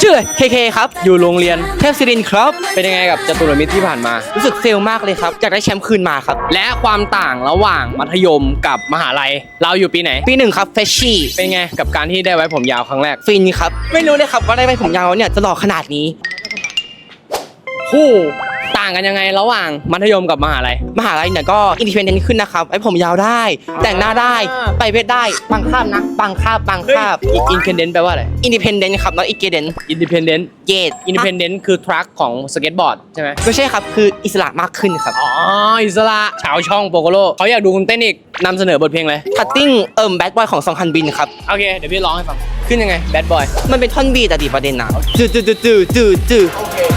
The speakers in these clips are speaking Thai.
ชื่อเคเคครับ อยู่โรงเรียนเทพศิรินครับ เป็นยังไงกับจตุรมิตรที่ผ่านมา รู้สึกเฟลมากเลยครับอยากได้แชมป์คืนมาครับ และความต่างระหว่างมัธยมกับมหาลัย เราอยู่ปีไหน ปีหนึ่งครับเฟชชี่ เป็นไงกับการที่ได้ไว้ผมยาวครั้งแรก ฟินครับ ไม่รู้เลยครับว่าได้ไว้ผมยาวเนี่ยจะหล่อขนาดนี้โอ้ ต่างกันยังไงระหว่างมัธยมกับมหาลัย มหาลัยเนี่ยก็อินดิเพนเดนต์ขึ้นนะครับไว้ผมยาวได้ แต่งหน้าได้อ่าไปเพศได้บางคาบนะบางคาบบางคาบอินเพนเดนต์แปลว่าอะไร อินดิเพนเดนต์ครับ not independent อินดิเพนเดนต์เกตอินดิเพนเดนต์คือทรัคของสเก็ตบอร์ดใช่ไหมไม่ใช่ครับ คืออิสระมากขึ้นครับ อ๋อ อิสระชาวช่องโปโกโลเขาอยากดูคุณเต้นอีกนำเสนอบทเพลงเลยคัตติ้งเอิ่มแบดบอยของสองพันบินครับ โอเค เดี๋ยวพี่ร้องให้ฟัง ขึ้นยังไงแบดบอย มันเป็นท่อนบีแต่ดีประเด็นนะจืดจืดจืดจืดจืด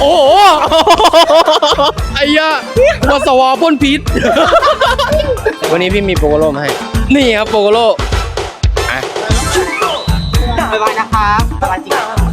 โอ้โหไอ้ยะวสวอพ่นพิษ วันนี้พี่มีโปโกโลมาให้ นี่ครับโปโกโล บ๊ายบายนะครับบ๊ายบายจริง